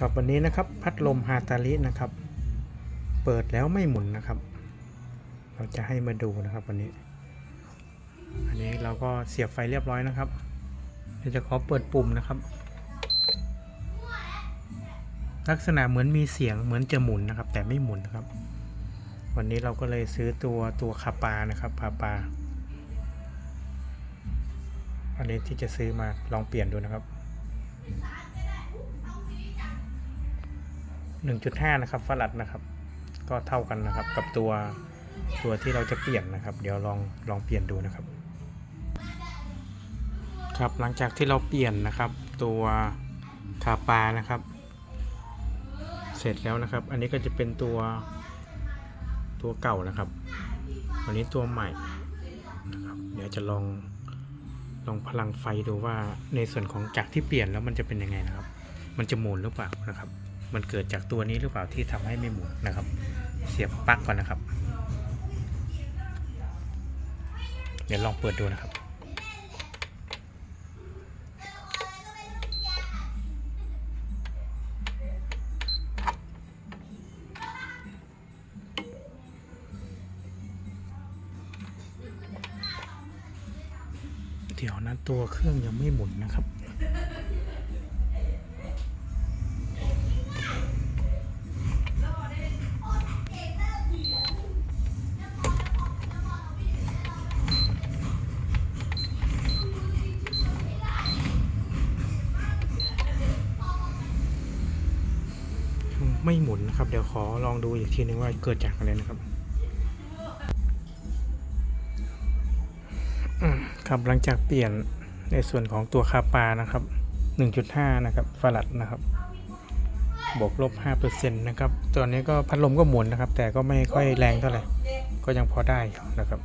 ครับวันนี้นะครับพัดลมฮาตาลินะครับ เปิดแล้วไม่หมุนนะครับ เราจะให้มาดูนะครับวันนี้ อันนี้เราก็เสียบไฟเรียบร้อยนะครับเราจะขอเปิดปุ่มนะครับ ลักษณะเหมือนมีเสียงเหมือนจะหมุนนะครับ แต่ไม่หมุนนะครับ วันนี้เราก็เลยซื้อตัวตัวคาปานะครับพาปาอันนี้ที่จะซื้อมาลองเปลี่ยนดูนะครับ 1.5 นะครับฟลัดนะครับ ก็เท่ากันนะครับกับตัวตัวที่เราจะเปลี่ยนนะครับ เดี๋ยวลองลองเปลี่ยนดูนะครับ ครับหลังจากที่เราเปลี่ยนนะครับ ตัวคาปานะครับ เสร็จแล้วนะครับ อันนี้ก็จะเป็นตัวตัวเก่านะครับวันนี้ตัวใหม่นะครับเดี๋ยวจะลองลองพลังไฟดูว่าในส่วนของจากที่เปลี่ยนแล้วมันจะเป็นยังไงนะครับ มันจะหมุนหรือเปล่านะครับ มันเกิดจากตัวนี้หรือเปล่าที่ทำให้ไม่หมุนนะครับ เสียบปลั๊กก่อนนะครับ เดี๋ยวลองเปิดดูนะครับ เดี๋ยวนะตัวเครื่องยังไม่หมุนนะครับ ไม่หมุนนะครับ เดี๋ยวขอลองดูอีกทีนึงว่าเกิดจากอะไรนะครับครับหลังจากเปลี่ยนในส่วนของตัวคาปานะครับ 1.5 นะครับฟลัดนะครับ บวกลบ5%นะครับตัวนี้ก็พัดลมก็หมุนนะครับ แต่ก็ไม่ค่อยแรงเท่าไหร่ ก็ยังพอได้นะครับ